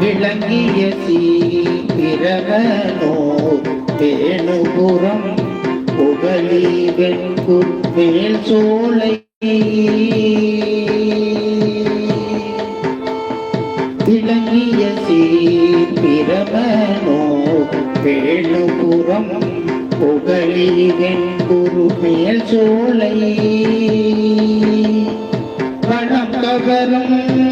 விளங்கிய சீரவனோ வேணுபுரம் புகழி வெண்கு மேல் சோலை விளங்கிய சீரவனோ வேணுபுரம் புகழி வெண்குரு மேல் சோலை பணம் கவரும்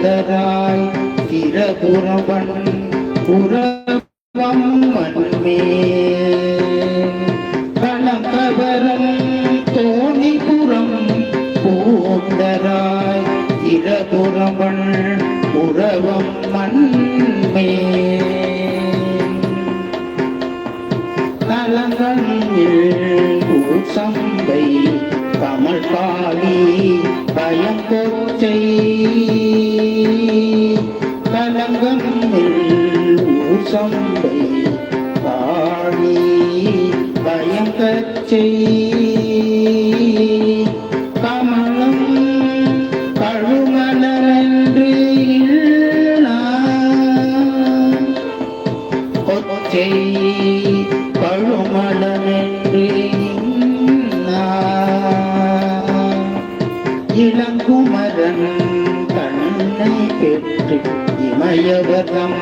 சுந்தராய் திரபுரவன் புறவம் மண்மே. கணக்கவரம் தோணிபுரம் பூந்தராய் திரபுரவன் புறவம் மண்மே. நலங்கள் சம்பை கமல் காளி பயம் கொச்சை கலங்கம் சம்பை காளி பயம் கச்சை கமலம் கழுமலரென்று இல்லா கொச்சை பழுமலமென்று இளங்குமரன் கண்ணை பெற்று மயவதம்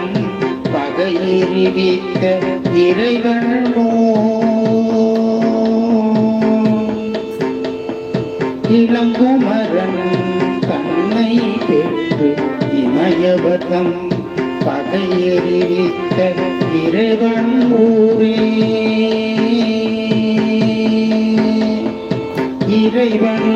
பகையிரிவித்த இறைவனோ இளங்குமரன் கண்ணை பெற்று இமயவதம் பகையறிவித்த இறைவன் ஊரே இறைவன்